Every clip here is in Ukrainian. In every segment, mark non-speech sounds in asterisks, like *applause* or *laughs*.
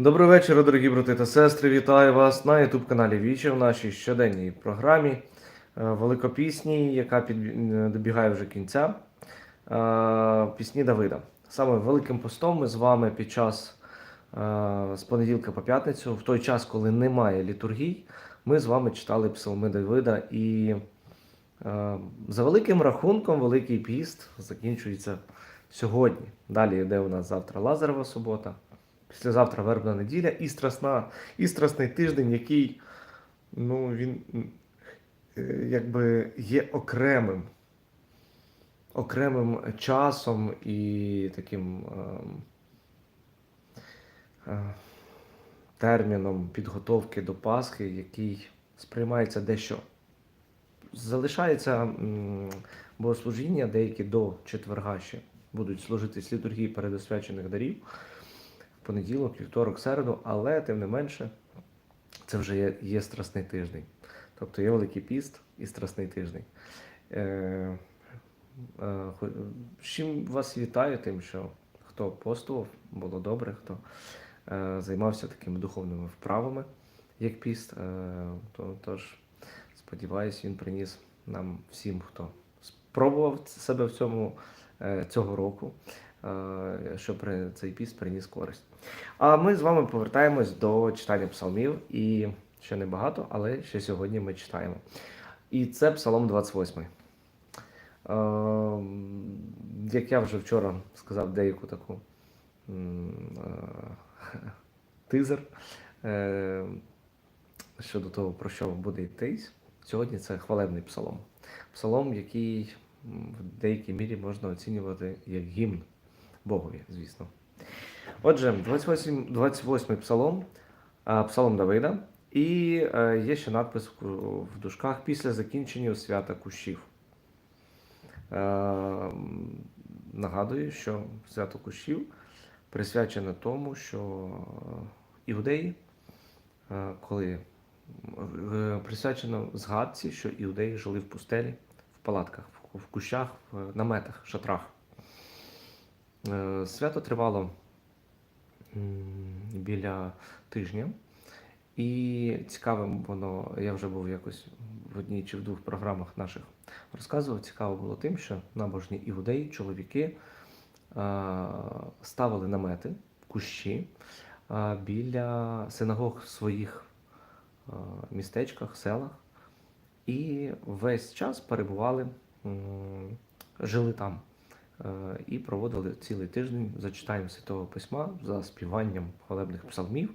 Добрий вечір, дорогі брати та сестри. Вітаю вас на youtube каналі Вічі в нашій щоденній програмі е, Великопісній, яка е, добігає вже кінця. е, Пісні Давида. Саме Великим постом ми з вами під час з понеділка по п'ятницю, в той час, коли немає літургій, ми з вами читали псалми Давида. І за великим рахунком, Великий піст закінчується сьогодні. Далі йде у нас завтра Лазарова субота. Післязавтра вербна неділя і страсна, і страсний тиждень, який ну, він е, якби є окремим, окремим часом і таким ем, е, терміном підготовки до Пасхи, який сприймається дещо. Залишається богослужіння, деякі до четверга ще будуть служити з літургії передосвячених дарів понеділок, вівторок, середу, але тим не менше, це вже є, є страсний тиждень. Тобто є Великий піст і страсний тиждень. Е, е, чим вас вітаю, тим, що хто постував, було добре, хто е, займався такими духовними вправами, як піст. Е, то, тож, сподіваюсь, він приніс нам всім, хто спробував себе в цьому е, цього року, е, що при цей піст приніс користь. А ми з вами повертаємось до читання псалмів, і ще не багато, але ще сьогодні ми читаємо. І це Псалом 28. Е, Як я вже вчора сказав деяку таку е, *laughs* тизер е, щодо того, про що буде йтись. Сьогодні це хвалебний псалом. Псалом, який в деякій мірі можна оцінювати як гімн Богові, звісно. Отже, 28, 28 псалом, псалом Давида, і е, є ще надпис в дужках після закінчення свята кущів. Е, Нагадую, що свято кущів присвячено тому, що іудеї, е, коли присвячено згадці, що іудеї жили в пустелі, в палатках, в- кущах, в наметах, шатрах. Свято тривало біля тижня. І цікавим воно, я вже був якось в одній чи в двох програмах наших розказував. Цікаво було тим, що набожні іудеї, чоловіки е, ставили намети, кущі е, біля синагог в своїх е, містечках, селах, і весь час перебували, жили там. Е, і проводили цілий тиждень за читанням Святого Письма, за співанням хвалебних псалмів,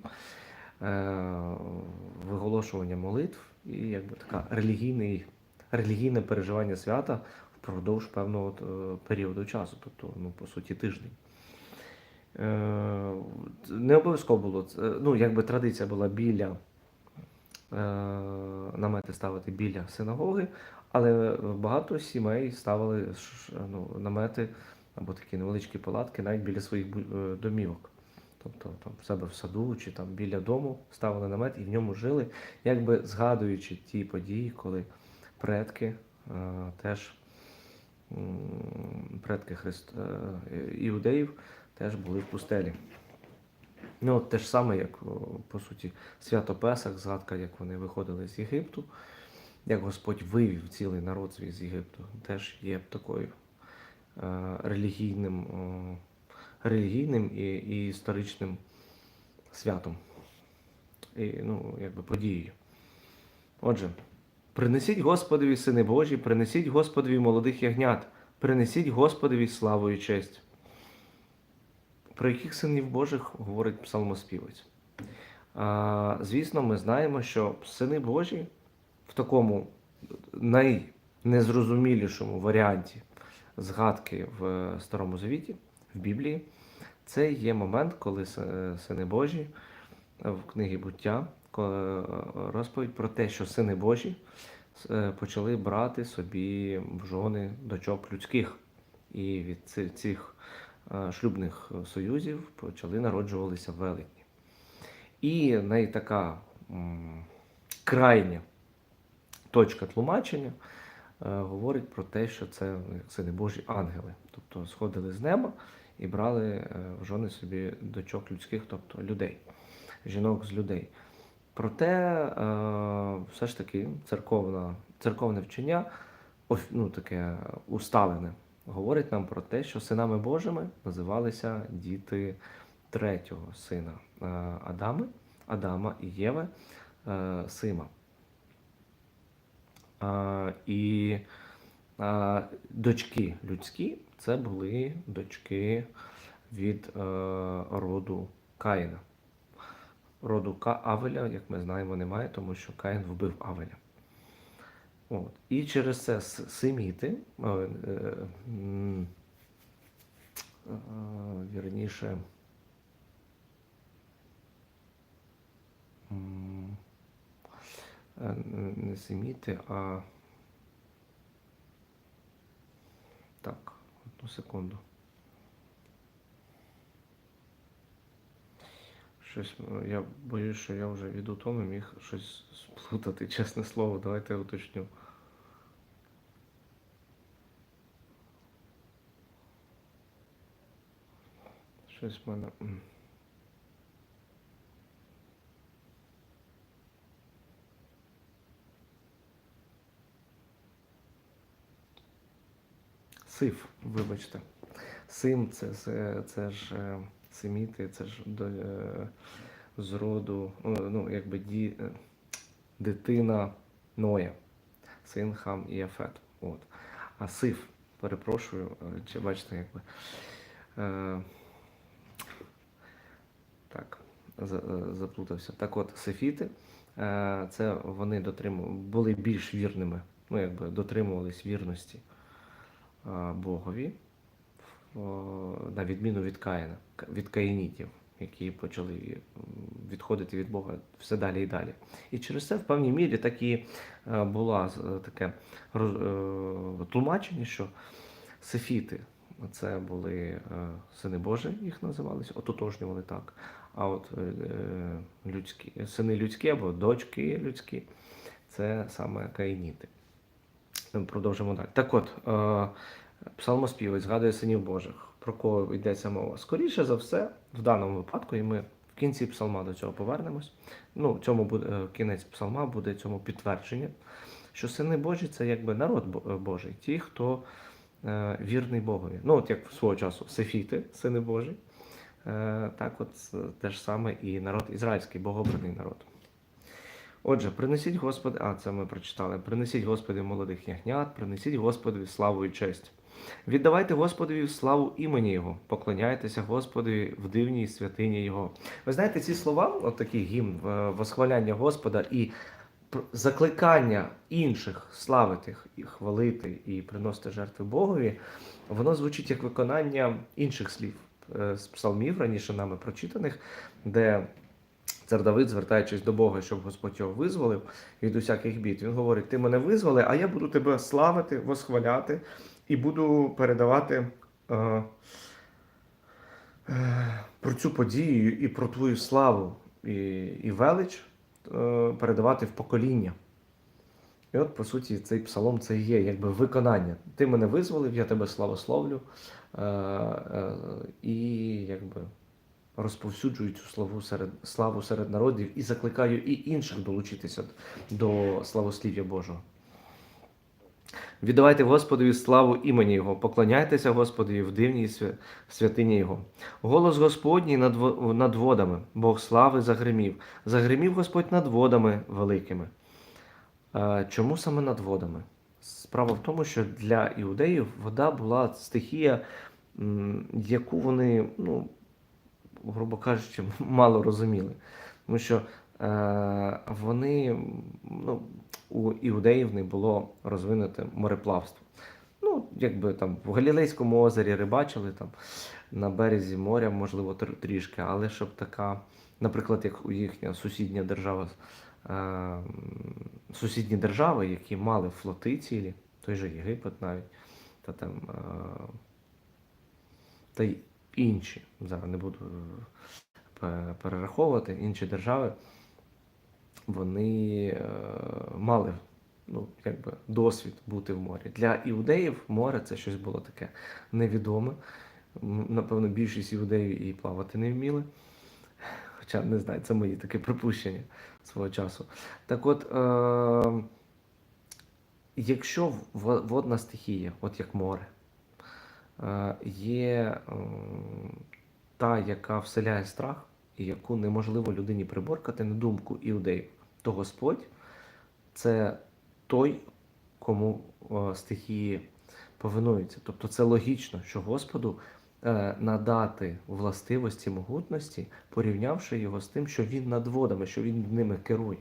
е, виголошуванням молитв і якби така релігійний, релігійне переживання свята впродовж певного е, періоду часу, тобто, ну, по суті, тиждень. Не обов'язково було, ну, якби традиція була біля намети ставити біля синагоги, але багато сімей ставили ну, намети або такі невеличкі палатки навіть біля своїх е, домівок. Тобто там в себе в саду чи там біля дому ставили намет і в ньому жили, якби згадуючи ті події, коли предки е, теж м, предки Христ, е, іудеїв теж були в пустелі. Ну, от те ж саме, як по суті, свято Песах, згадка, як вони виходили з Єгипту, як Господь вивів цілий народ свій з Єгипту, теж є такою е, релігійним, релігійним і, і історичним святом, і, ну, якби подією. Отже, принесіть Господові сини Божі, принесіть Господові молодих ягнят, принесіть Господові славу і честь. Про яких синів Божих говорить псалмоспівець? А, звісно, ми знаємо, що сини Божі такому найнезрозумілішому варіанті згадки в Старому Завіті, в Біблії, це є момент, коли сини Божі в книгі буття розповідь про те, що сини Божі е, почали брати собі в жони дочок людських. І від цих е, шлюбних союзів почали народжувалися велетні. І м, крайня точка тлумачення е, говорить про те, що це сини Божі ангели, тобто сходили з неба і брали е, в жони собі дочок людських, тобто людей, жінок з людей. Проте е, все ж таки церковна, церковне вчення, ну, таке усталене, говорить нам про те, що синами Божими називалися діти третього сина Адами, Адама і Єви, Сима. І дочки людські це були дочки від е, роду Каїна. Роду Авеля, як ми знаємо, немає, тому що Каїн вбив Авеля. От. І через це семіти, е, е, вірніше, не семіти, а так, одну секунду. Щось е, я боюсь, що я вже від утоми міг щось сплутати, *laughs* чесне слово, давайте я уточню. Щось в мене. Сиф, вибачте. Сим це, це, це ж е, семіти, це ж до, е, з роду, ну, якби ді, е, дитина Ноя, син Хам і Афет. От. А Сиф, перепрошую, чи бачите, якби. Е, так, заплутався. Так от, сефіти, е, це вони дотриму, були більш вірними, ну, якби дотримувались вірності Богові, на відміну від Каїна, від каїнітів, які почали відходити від Бога все далі і далі. І через це в певній мірі так і е, була з- е, таке е, тлумачення, що сефіти це були е, сини Божі, їх називалися, ототожнювали так. А от е, е, людські, сини людські або дочки людські це саме каїніти. Ми Продовжимо далі. Так от, е, псалмоспівець згадує синів Божих. Про кого йдеться мова? Скоріше за все, в даному випадку, і ми в кінці псалма до цього повернемось. Ну, цьому буде кінець псалма буде цьому підтвердження, що сини Божі це якби народ е, Божий, ті, хто е, вірний Богові. Ну, от як свого часу Сефіти, сини Божі. Так, от те ж саме і народ ізраїльський, богобраний народ. Отже, принесіть Господи, а це ми прочитали. Принесіть Господи молодих ягнят, принесіть Господові славу і честь. Віддавайте Господові славу імені Його, поклоняйтеся Господові в дивній святині Його. Ви знаєте, ці слова, от гімн, восхваляння Господа і закликання інших славити і хвалити і приносити жертви Богові, воно звучить як виконання інших слів е, з псалмів, раніше нами прочитаних, де Цар Давид, звертаючись до Бога, щоб Господь його визволив від усяких бід, він говорить: Ти мене визволи, а я буду тебе славити, восхваляти і буду передавати е, е, про цю подію і про твою славу і, і велич е, передавати в покоління. І от, по суті, цей псалом це є якби виконання. Ти мене визволив, я тебе славословлю е, е, і якби розповсюджую цю славу серед, славу серед народів і закликаю і інших долучитися до славослів'я Божого. Віддавайте Господові славу імені Його, поклоняйтеся Господові в дивній святині Його. Голос Господній над, водами, Бог слави загримів. Загримів Господь над водами великими. Е, Чому саме над водами? Справа в тому, що для іудеїв вода була стихія, яку вони, ну, грубо кажучи, *laughs* мало розуміли. Тому що е, вони, ну, у іудеїв не було розвинуте мореплавство. Ну, якби там в Галілейському озері рибачили, там на березі моря, можливо, тр- трішки, але щоб така, наприклад, як їхня сусідня держава, е, сусідні держави, які мали флоти цілі, той же Єгипет навіть, та там. Е, та інші, зараз не буду е, перераховувати, інші держави, вони е, мали ну, якби, досвід бути в морі. Для іудеїв море це щось було таке невідоме. Напевно, більшість іудеїв і плавати не вміли. Хоча не знаю, це мої таке припущення свого часу. Так от, е- якщо водна стихія, от як море, є ем, та, яка вселяє страх, і яку неможливо людині приборкати на думку іудеїв, то Господь це той, кому е, стихії повинуються. Тобто це логічно, що Господу е, надати властивості могутності, порівнявши його з тим, що він над водами, що він ними керує.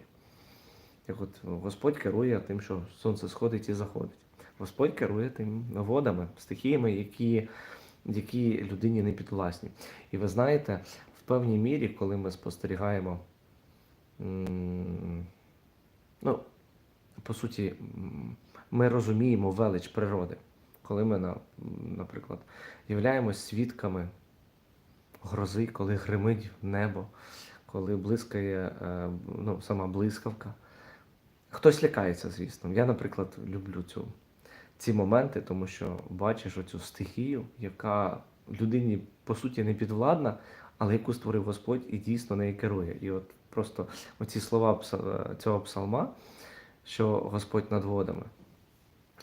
Як от Господь керує тим, що сонце сходить і заходить. Господь керує тим водами, стихіями, які, які людині не підвласні. І ви знаєте, в певній мірі, коли ми спостерігаємо, ну, по суті, ми розуміємо велич природи, коли ми, наприклад, являємось свідками грози, коли гримить небо, коли блискає е, ну, сама блискавка. Хтось лякається, звісно. Я, наприклад, люблю цю, ці моменти, тому що бачиш оцю стихію, яка людині по суті не підвладна, але яку створив Господь і дійсно нею керує. І от просто оці слова цього псалма, що Господь над водами,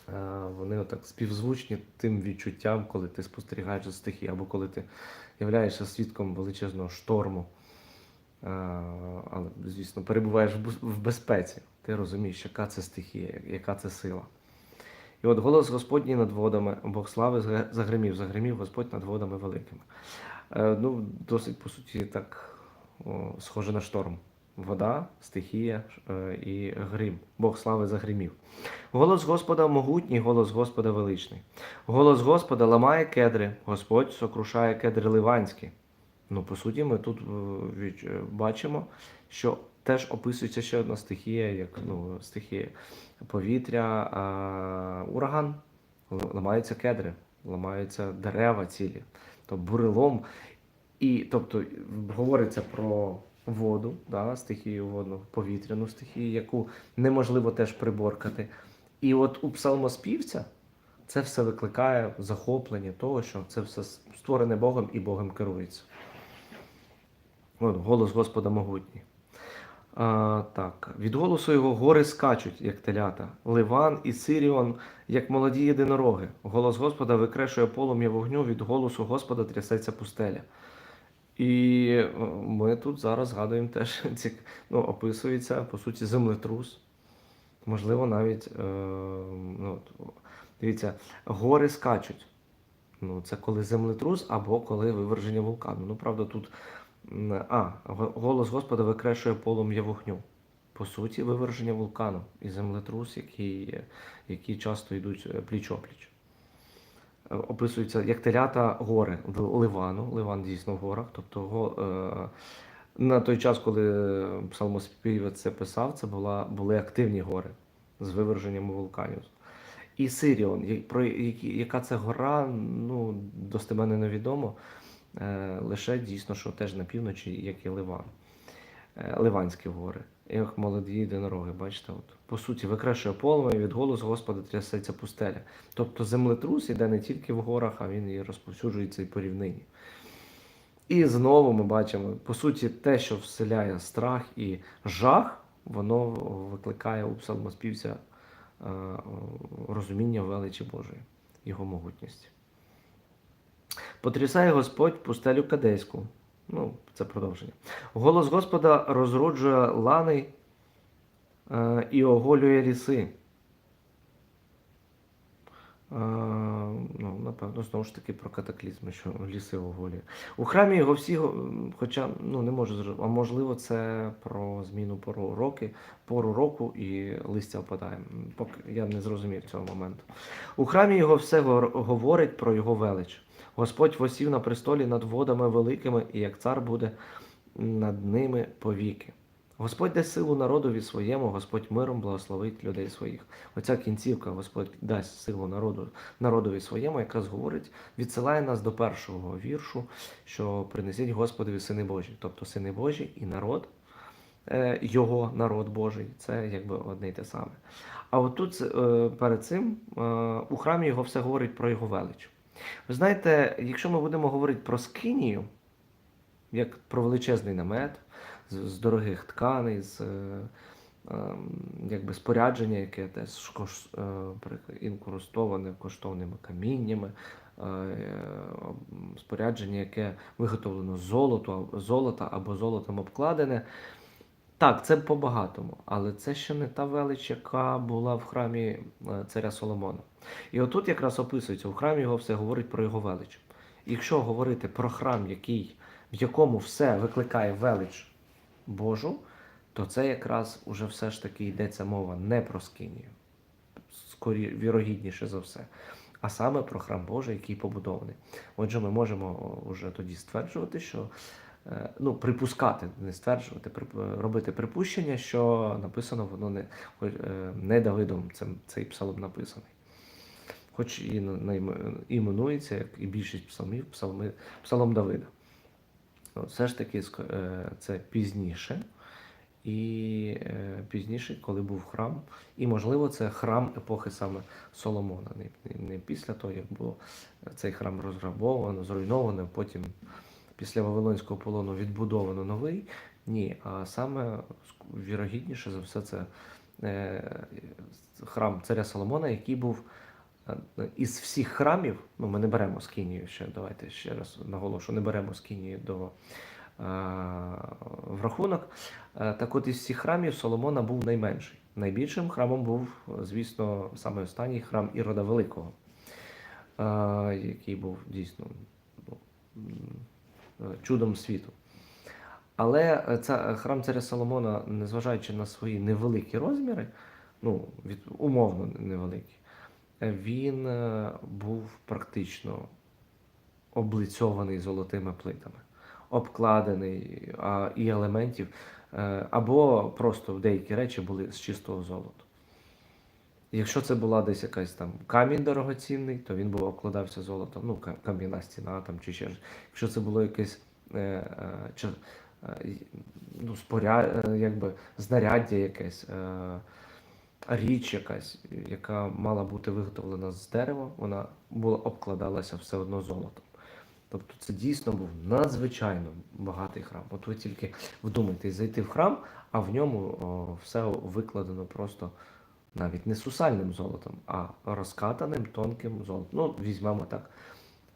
е, вони отак співзвучні тим відчуттям, коли ти спостерігаєш за стихією, або коли ти являєшся свідком величезного шторму. Е, Але, звісно, перебуваєш в безпеці. Ти розумієш, яка це стихія, яка це сила. І от голос Господній над водами, Бог слави загримів, загримів Господь над водами великими. Е, Ну, досить, по суті, так о, схоже на шторм. Вода, стихія е, і грім. Бог слави загримів. Голос Господа могутній, голос Господа величний. Голос Господа ламає кедри, Господь сокрушає кедри ливанські. Ну, по суті, ми тут е, бачимо, що теж описується ще одна стихія, як ну, стихія повітря, а, ураган. Ламаються кедри, ламаються дерева цілі, то бурелом. І тобто говориться про воду, да, стихію водну, повітряну стихію, яку неможливо теж приборкати. І от у псалмоспівця це все викликає захоплення того, що це все створене Богом і Богом керується. От, голос Господа могутній. А, так, від голосу його гори скачуть, як телята, Ливан і Сиріон, як молоді єдинороги. Голос Господа викрешує полум'я вогню, від голосу Господа трясеться пустеля. І е, ми тут зараз згадуємо теж, *laughs* ну, описується, по суті, землетрус. Можливо, навіть, е, ну, дивіться, гори скачуть. Ну, це коли землетрус або коли виверження вулкану. Ну, правда, тут а, голос Господа викрешує полум'я вогню. По суті, виверження вулкану і землетрус, які, які часто йдуть е, пліч-опліч. Е, Описуються як телята гори в Ливану. Ливан дійсно в горах. Тобто е, на той час, коли псалмоспівець це писав, це була, були активні гори з виверженням вулканів. І Сиріон, про яка це гора, ну, достеменно невідомо. Е, лише дійсно, що теж на півночі, як і Ливан. Е, Ливанські гори. Як молоді єдинороги, бачите, от. по суті, викрешує полум'я, від голосу Господа трясеться пустеля. Тобто землетрус іде не тільки в горах, а він і розповсюджується і по рівнині. І знову ми бачимо, по суті, те, що вселяє страх і жах, воно викликає у псалмоспівця е, розуміння величі Божої, його могутності. Потрясає Господь пустелю Кадейську. Ну, це продовження. Голос Господа розроджує лани е, і оголює ліси. Е, ну, напевно, знову ж таки про катаклізми, що ліси оголює. У храмі його всі, хоча ну, не можу а можливо, це про зміну пору роки, пору року і листя опадає. Поки я не зрозумів цього моменту. У храмі його все говорить про його велич. Господь восів на престолі над водами великими, і як цар буде над ними повіки. Господь дасть силу народові своєму, Господь миром благословить людей своїх. Оця кінцівка, Господь дасть силу народу, народові своєму, якраз говорить, відсилає нас до першого віршу, що принесіть Господові сини Божі, тобто сини Божі і народ, е, його народ Божий, це якби одне й те саме. А отут е, перед цим е, у храмі його все говорить про його велич. Ви знаєте, якщо ми будемо говорити про скинію, як про величезний намет з, з дорогих тканей, з е, ем, якби спорядження, яке теж е, інкрустоване коштовними каміннями, е, м, спорядження, яке виготовлено з золота або золотом обкладене. Так, це по-багатому, але це ще не та велич, яка була в храмі е, царя Соломона. І отут якраз описується, у храмі його все говорить про його велич. Якщо говорити про храм, який, в якому все викликає велич Божу, то це якраз уже все ж таки йдеться мова не про скинію, скорі, вірогідніше за все, а саме про храм Божий, який побудований. Отже, ми можемо вже тоді стверджувати, що е, ну, припускати, не стверджувати, робити припущення, що написано воно не, е, не Давидом, це, цей псалом написаний. Хоч і іменується, як і більшість псалмів, псалми, псалом Давида. От, Все ж таки е, це пізніше. І е, пізніше, коли був храм, і можливо, це храм епохи саме Соломона, не, не після того, як було цей храм розграбовано, зруйновано, потім після Вавилонського полону відбудовано новий. Ні, а саме вірогідніше за все це е, храм царя Соломона, який був е, із всіх храмів. Ну, ми не беремо Скинію ще, давайте ще раз наголошу, не беремо Скинію до е, в рахунок. Так от із всіх храмів Соломона був найменший. Найбільшим храмом був, звісно, саме останній храм Ірода Великого, який був дійсно ну, чудом світу. Але е, ця, храм царя Соломона, незважаючи на свої невеликі розміри, ну, від, умовно невеликі, е, він е, був практично облицьований золотими плитами, обкладений а, і елементів, е, або просто деякі речі були з чистого золота. Якщо це була десь якась там камінь дорогоцінний, то він був обкладався золотом, ну, кам'яна стіна там чи ще. Якщо це було якесь е, е, чи, е, ну, споря, е, якби, знаряддя якесь, е, річ якась, яка мала бути виготовлена з дерева, вона була обкладалася все одно золотом. Тобто це дійсно був надзвичайно багатий храм. От ви тільки вдумайтесь, зайти в храм, а в ньому о, все викладено просто навіть не сусальним золотом, а розкатаним тонким золотом. Ну, візьмемо так,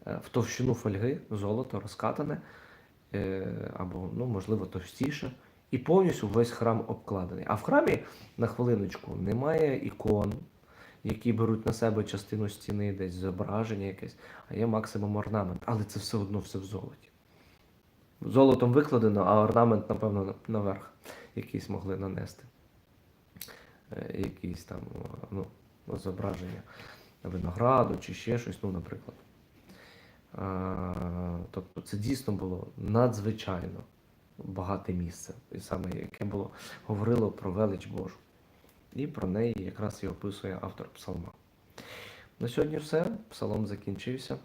е, в товщину фольги золото розкатане, е, або, ну, можливо, товстіше, і повністю весь храм обкладений. А в храмі, на хвилиночку, немає ікон, які беруть на себе частину стіни, десь зображення якесь, а є максимум орнамент. Але це все одно все в золоті. Золотом викладено, а орнамент, напевно, наверх якийсь могли нанести. Е, Якісь там ну, зображення винограду чи ще щось, ну, наприклад. Тобто це дійсно було надзвичайно багате місце, і саме яке було говорило про велич Божу. І про неї якраз і описує автор псалма. На сьогодні все. Псалом закінчився.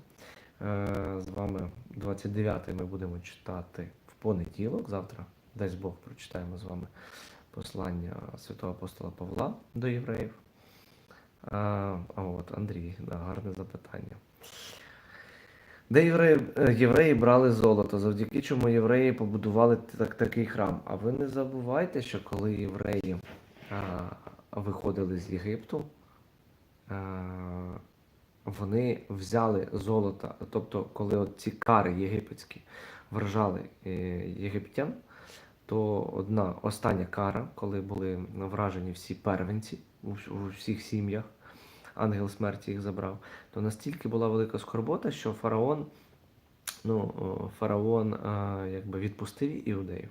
Е, З вами 29-й ми будемо читати в понеділок. Завтра, дасть Бог, прочитаємо з вами послання святого апостола Павла до євреїв. А, от Андрій, да, гарне запитання. Де євреї, е, євреї брали золото, завдяки чому євреї побудували так, такий храм. А ви не забувайте, що коли євреї а, виходили з Єгипту, а, вони взяли золото, тобто, коли от ці кари єгипетські вражали е, єгиптян, то одна остання кара, коли були вражені всі первенці у, всіх сім'ях, ангел смерті їх забрав, то настільки була велика скорбота, що фараон, ну, фараон а, якби відпустив іудеїв,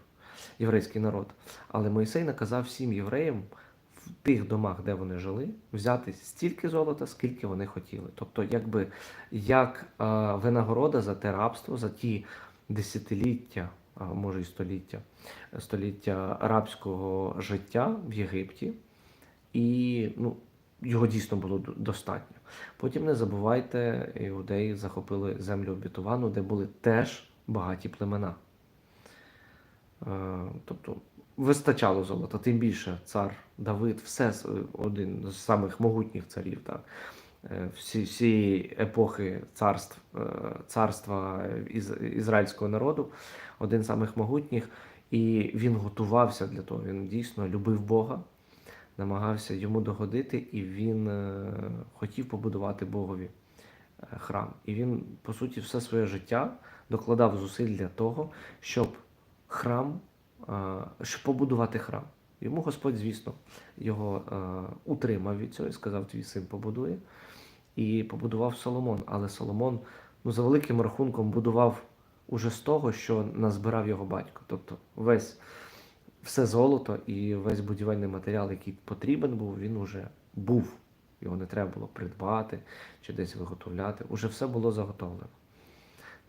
єврейський народ. Але Мойсей наказав всім євреям в тих домах, де вони жили, взяти стільки золота, скільки вони хотіли. Тобто, якби як а, винагорода за те рабство, за ті десятиліття, може і століття, століття рабського життя в Єгипті. І ну, його дійсно було достатньо. Потім не забувайте, іудеї захопили землю обітовану, де були теж багаті племена. Е, Тобто вистачало золота, тим більше цар Давид, все один з самих могутніх царів, так. Е, всі, всієї епохи царств, е, царства із, ізраїльського народу, один з самих могутніх. І він готувався для того. Він дійсно любив Бога, намагався йому догодити, і він е, хотів побудувати Богові храм. І він, по суті, все своє життя докладав зусиль для того, щоб храм, щоб побудувати храм. Йому Господь, звісно, його е, утримав від цього і сказав, твій син побудує. І побудував Соломон. Але Соломон, ну, за великим рахунком, будував уже з того, що назбирав його батько. Тобто весь все золото і весь будівельний матеріал, який потрібен був, він уже був. Його не треба було придбати чи десь виготовляти. Уже все було заготовлено.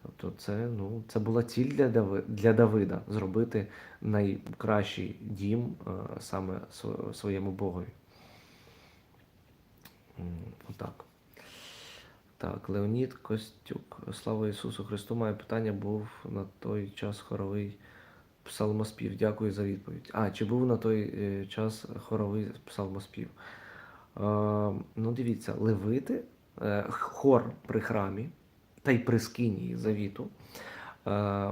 Тобто, це, ну, це була ціль для, Дави, для Давида зробити найкращий дім е, саме своєму Богові. Отак. Так, Леонід Костюк. Слава Ісусу Христу. Має питання, був на той час хоровий псалмоспів. Дякую за відповідь. А, чи був на той е, час хоровий псалмоспів? Е, ну, дивіться, левити, е, хор при храмі та й при скинії завіту. е,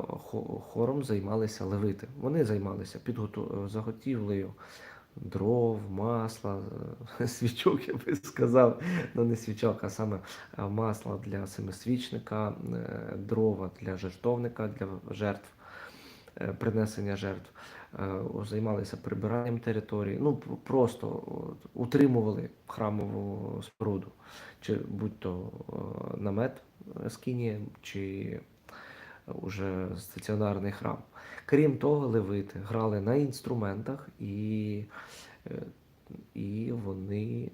Хором займалися левити. Вони займалися підготу... заготівлею дров, масла, е, *laughs* свічок, я би сказав. Ну, не свічок, а саме е, масло для семисвічника, дрова для жертовника, для жертв, принесення жертв. Займалися прибиранням території, ну просто утримували храмову споруду, чи будь-то намет скині, чи уже стаціонарний храм. Крім того, левити грали на інструментах і, е, і вони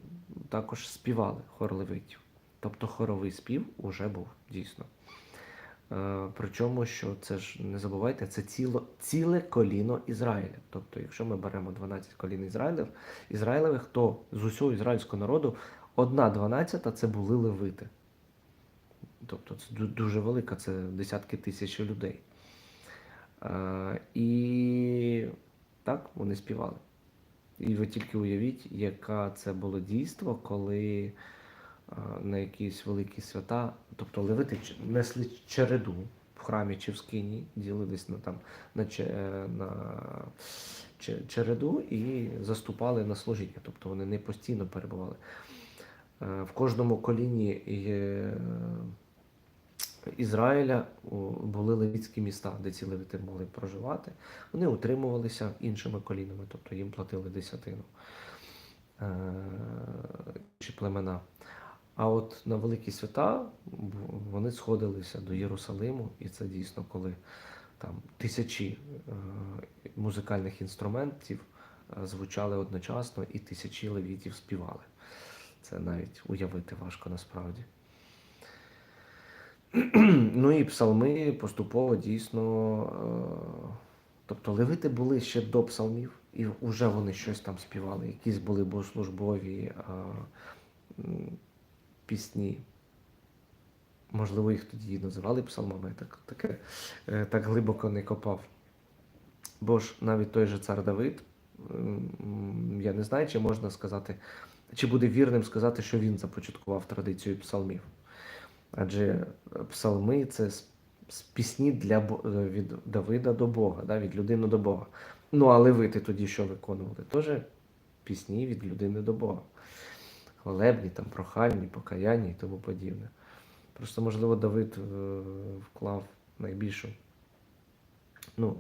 також співали хор левитів. Тобто хоровий спів уже був дійсно. Е, Причому, що це ж не забувайте, це ціло, ціле коліно Ізраїля. Тобто, якщо ми беремо 12 колін Ізраїлів, Ізраїлевих, то з усього ізраїльського народу одна дванадцята це були левити. Тобто це дуже велика, це десятки тисяч людей. Е, І так вони співали. І ви тільки уявіть, яке це було дійство, коли е, на якісь великі свята, тобто левити несли череду в храмі чи в скині, ділились на, там, на, е, на череду і заступали на служіння. Тобто вони не постійно перебували. В кожному коліні є, Ізраїля були левітські міста, де ці левити могли проживати. Вони утримувалися іншими колінами, тобто їм платили десятину е, чи племена. А от на великі свята вони сходилися до Єрусалиму, і це дійсно коли там тисячі е, музикальних інструментів е, звучали одночасно, і тисячі левітів співали. Це навіть уявити важко насправді. *clears throat* Ну і псалми поступово дійсно. е, Тобто левити були ще до псалмів, і вже вони щось там співали, якісь були богослужбові е, пісні. Можливо, їх тоді і називали псалмами, так, таке, е, так глибоко не копав. Бо ж навіть той же цар Давид, я не знаю, чи можна сказати, чи буде вірним сказати, що він започаткував традицію псалмів. Адже псалми це пісні для, е, від Давида до Бога, да, від людини до Бога. Ну, а левити тоді що виконували? Теж пісні від людини до Бога. Хвалебні, там, прохальні, покаянні і тому подібне. Просто, можливо, Давид е, вклав найбільшу, ну,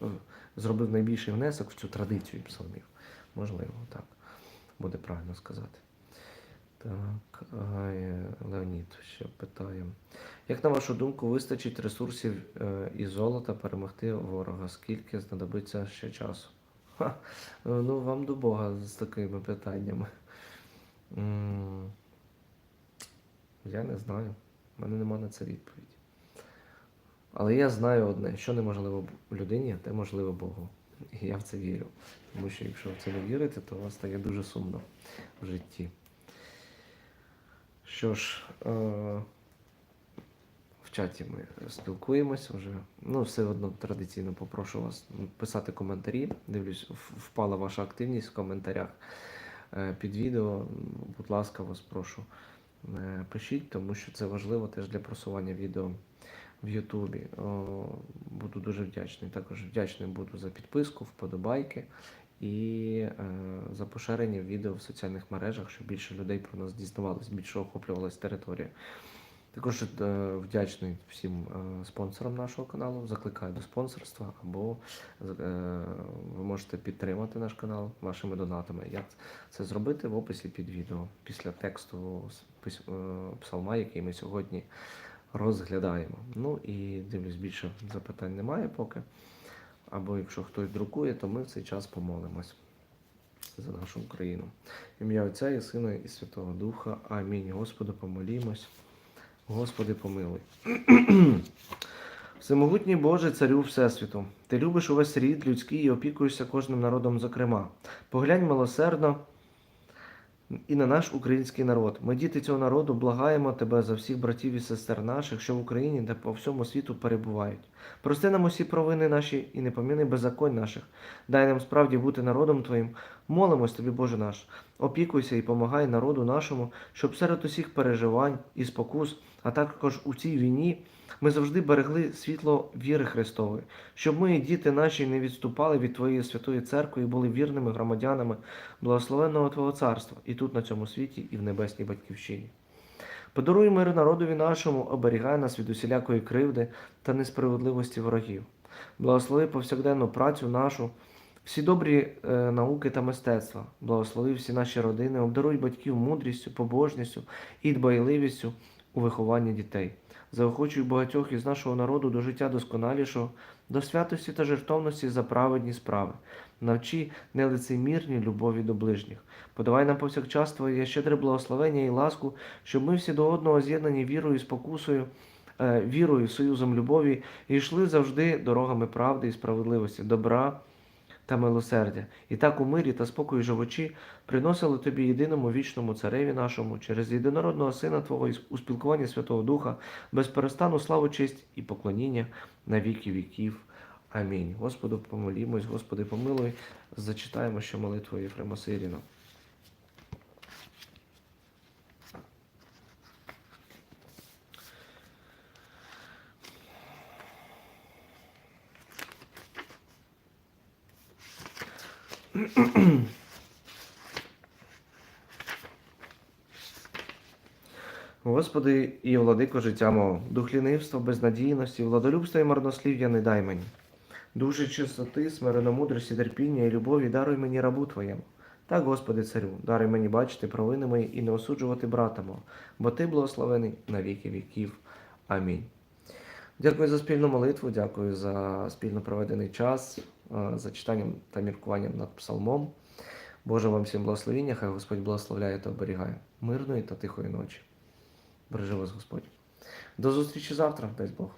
е, е, зробив найбільший внесок в цю традицію псалмів. Можливо, так. Буде правильно сказати. Так, Леонід ще питає. Як на вашу думку, вистачить ресурсів е, і золота перемогти ворога? Скільки знадобиться ще часу? Ха, е, ну, вам до Бога з такими питаннями. Я не знаю. У мене нема на це відповіді. Але я знаю одне, що неможливо людині, те можливо Богу. І я в це вірю. Тому що якщо в це не вірите, то у вас стає дуже сумно в житті. Що ж, е, в чаті ми спілкуємось вже. Ну, все одно традиційно попрошу вас писати коментарі. Дивлюсь, впала ваша активність в коментарях. е, під відео. Будь ласка, вас прошу, е, пишіть, тому що це важливо теж для просування відео в Ютубі. Буду дуже вдячний. Також вдячний буду за підписку, вподобайки і е, за поширення відео в соціальних мережах, щоб більше людей про нас дізнавалось, більше охоплювалась територія. Також е, вдячний всім е, спонсорам нашого каналу. Закликаю до спонсорства або ви можете підтримати наш канал вашими донатами. Як це зробити в описі під відео після тексту псалма, який ми сьогодні розглядаємо. Ну і дивлюсь, більше запитань немає поки. Або якщо хтось друкує, то ми в цей час помолимось за нашу Україну. Ім'я Отця і Сина і Святого Духа. Амінь. Господу помолімось. Господи, помилуй. Всемогутній Боже, царю Всесвіту, ти любиш увесь рід людський і опікуєшся кожним народом, зокрема. Поглянь милосердно і на наш український народ. Ми, діти цього народу, благаємо тебе за всіх братів і сестер наших, що в Україні та по всьому світу перебувають. Прости нам усі провини наші і не поміни беззаконь наших. Дай нам справді бути народом Твоїм. Молимось тобі, Боже наш. Опікуйся і помагай народу нашому, щоб серед усіх переживань і спокус, а також у цій війні ми завжди берегли світло віри Христової, щоб ми, діти наші, не відступали від Твоєї святої церкви і були вірними громадянами благословенного Твого царства і тут, на цьому світі, і в небесній батьківщині. Подаруй мир народові нашому, оберігай нас від усілякої кривди та несправедливості ворогів. Благослови повсякденну працю нашу, всі добрі е, науки та мистецтва, благослови всі наші родини, обдаруй батьків мудрістю, побожністю і дбайливістю у вихованні дітей. Заохочуй багатьох із нашого народу до життя досконалішого, до святості та жертовності за праведні справи. Навчи нелицемірні любові до ближніх. Подавай нам повсякчас Твоє щедре благословення і ласку, щоб ми всі до одного з'єднані вірою і спокусою, е, вірою, союзом любові і йшли завжди дорогами правди і справедливості, добра та милосердя. І так у мирі та спокої живучі приносили тобі єдиному вічному цареві нашому через єдинородного Сина Твого у спілкуванні Святого Духа, без перестану славу, честь і поклоніння на віки віків. Амінь. Господу помолімось, Господи, помилуй. Зачитаємо ще молитву Єфрема Сиріна. *clears throat* Господи і владико життя мого, дух лінивства, безнадійності, владолюбства і марнослів'я не дай мені. Душі чистоти, смиреномудрості, терпіння і любові даруй мені рабу Твоєму. Так, Господи, царю, даруй мені бачити провини мої і не осуджувати брата мого, бо Ти благословений на віки віків. Амінь. Дякую за спільну молитву, дякую за спільно проведений час, е, за читанням та міркуванням над псалмом. Боже вам всім благословіння, хай Господь благословляє та оберігає мирної та тихої ночі. Бережи вас Господь. До зустрічі завтра, дай Бог.